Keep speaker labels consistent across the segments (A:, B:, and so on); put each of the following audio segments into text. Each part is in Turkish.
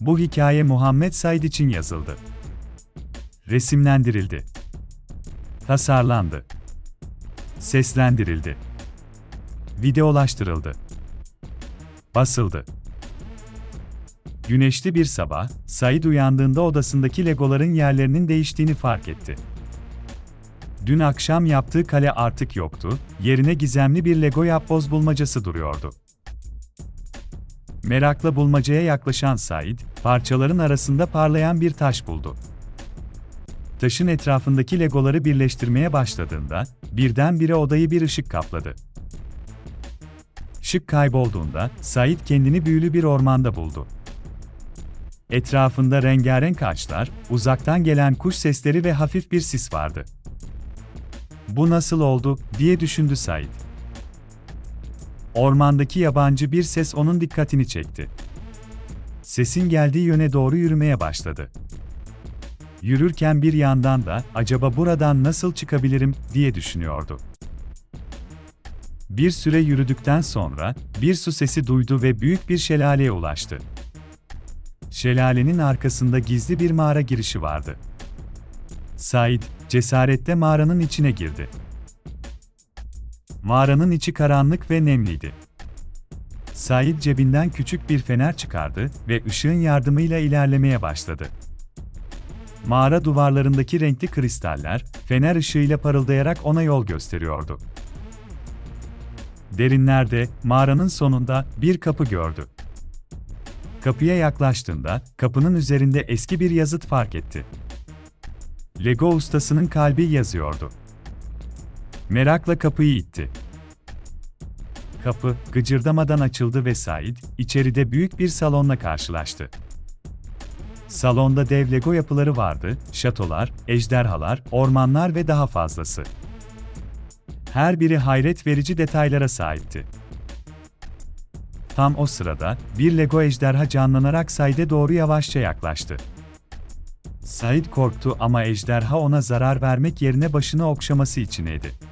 A: Bu hikaye Muhammed Said için yazıldı. Resimlendirildi. Tasarlandı. Seslendirildi. Videolaştırıldı. Basıldı. Güneşli bir sabah, Said uyandığında odasındaki legoların yerlerinin değiştiğini fark etti. Dün akşam yaptığı kale artık yoktu, yerine gizemli bir Lego yapboz bulmacası duruyordu. Merakla bulmacaya yaklaşan Said, parçaların arasında parlayan bir taş buldu. Taşın etrafındaki legoları birleştirmeye başladığında, birdenbire odayı bir ışık kapladı. Işık kaybolduğunda, Said kendini büyülü bir ormanda buldu. Etrafında rengarenk ağaçlar, uzaktan gelen kuş sesleri ve hafif bir sis vardı. Bu nasıl oldu, diye düşündü Said. Ormandaki yabancı bir ses onun dikkatini çekti. Sesin geldiği yöne doğru yürümeye başladı. Yürürken bir yandan da acaba buradan nasıl çıkabilirim diye düşünüyordu. Bir süre yürüdükten sonra bir su sesi duydu ve büyük bir şelaleye ulaştı. Şelalenin arkasında gizli bir mağara girişi vardı. Said cesaretle mağaranın içine girdi. Mağaranın içi karanlık ve nemliydi. Said cebinden küçük bir fener çıkardı ve ışığın yardımıyla ilerlemeye başladı. Mağara duvarlarındaki renkli kristaller, fener ışığıyla parıldayarak ona yol gösteriyordu. Derinlerde, mağaranın sonunda bir kapı gördü. Kapıya yaklaştığında, kapının üzerinde eski bir yazıt fark etti. Lego ustasının kalbi yazıyordu. Merakla kapıyı itti. Kapı, gıcırdamadan açıldı ve Said, içeride büyük bir salonla karşılaştı. Salonda dev Lego yapıları vardı, şatolar, ejderhalar, ormanlar ve daha fazlası. Her biri hayret verici detaylara sahipti. Tam o sırada, bir Lego ejderha canlanarak Said'e doğru yavaşça yaklaştı. Said korktu ama ejderha ona zarar vermek yerine başını okşaması içineydi.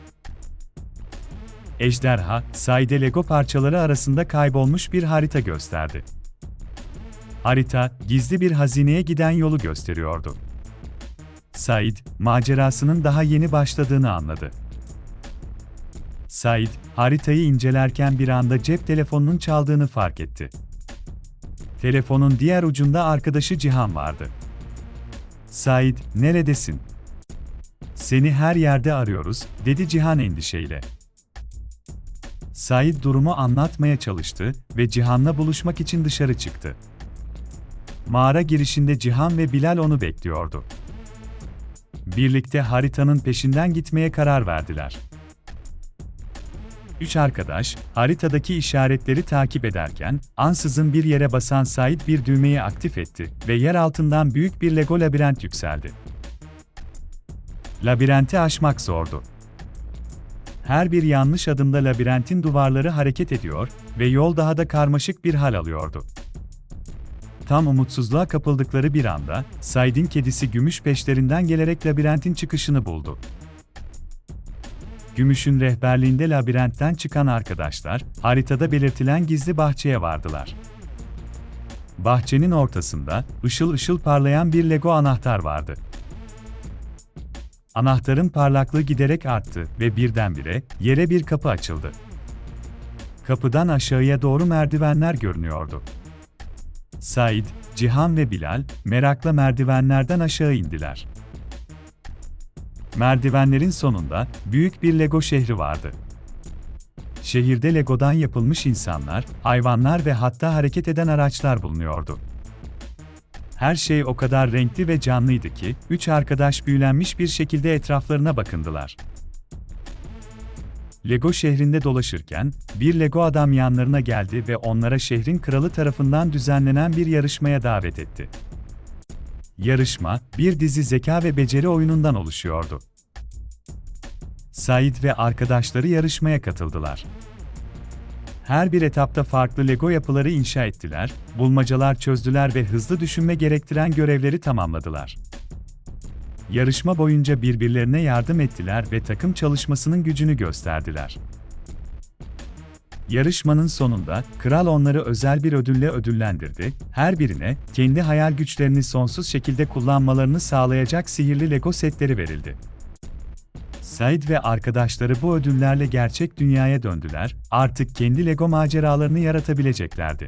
A: Ejderha, Said'e Lego parçaları arasında kaybolmuş bir harita gösterdi. Harita, gizli bir hazineye giden yolu gösteriyordu. Said, macerasının daha yeni başladığını anladı. Said, haritayı incelerken bir anda cep telefonunun çaldığını fark etti. Telefonun diğer ucunda arkadaşı Cihan vardı. Said, neredesin? Seni her yerde arıyoruz, dedi Cihan endişeyle. Said durumu anlatmaya çalıştı ve Cihan'la buluşmak için dışarı çıktı. Mağara girişinde Cihan ve Bilal onu bekliyordu. Birlikte haritanın peşinden gitmeye karar verdiler. Üç arkadaş, haritadaki işaretleri takip ederken, ansızın bir yere basan Said bir düğmeyi aktif etti ve yer altından büyük bir Lego labirent yükseldi. Labirenti aşmak zordu. Her bir yanlış adımda labirentin duvarları hareket ediyor ve yol daha da karmaşık bir hal alıyordu. Tam umutsuzluğa kapıldıkları bir anda, Said'in kedisi Gümüş peşlerinden gelerek labirentin çıkışını buldu. Gümüş'ün rehberliğinde labirentten çıkan arkadaşlar, haritada belirtilen gizli bahçeye vardılar. Bahçenin ortasında, ışıl ışıl parlayan bir Lego anahtar vardı. Anahtarın parlaklığı giderek arttı ve birdenbire yere bir kapı açıldı. Kapıdan aşağıya doğru merdivenler görünüyordu. Said, Cihan ve Bilal merakla merdivenlerden aşağı indiler. Merdivenlerin sonunda büyük bir Lego şehri vardı. Şehirde Lego'dan yapılmış insanlar, hayvanlar ve hatta hareket eden araçlar bulunuyordu. Her şey o kadar renkli ve canlıydı ki, üç arkadaş büyülenmiş bir şekilde etraflarına bakındılar. Lego şehrinde dolaşırken, bir Lego adam yanlarına geldi ve onlara şehrin kralı tarafından düzenlenen bir yarışmaya davet etti. Yarışma, bir dizi zeka ve beceri oyunundan oluşuyordu. Said ve arkadaşları yarışmaya katıldılar. Her bir etapta farklı Lego yapıları inşa ettiler, bulmacalar çözdüler ve hızlı düşünme gerektiren görevleri tamamladılar. Yarışma boyunca birbirlerine yardım ettiler ve takım çalışmasının gücünü gösterdiler. Yarışmanın sonunda kral onları özel bir ödülle ödüllendirdi. Her birine kendi hayal güçlerini sonsuz şekilde kullanmalarını sağlayacak sihirli Lego setleri verildi. Said ve arkadaşları bu ödüllerle gerçek dünyaya döndüler, artık kendi Lego maceralarını yaratabileceklerdi.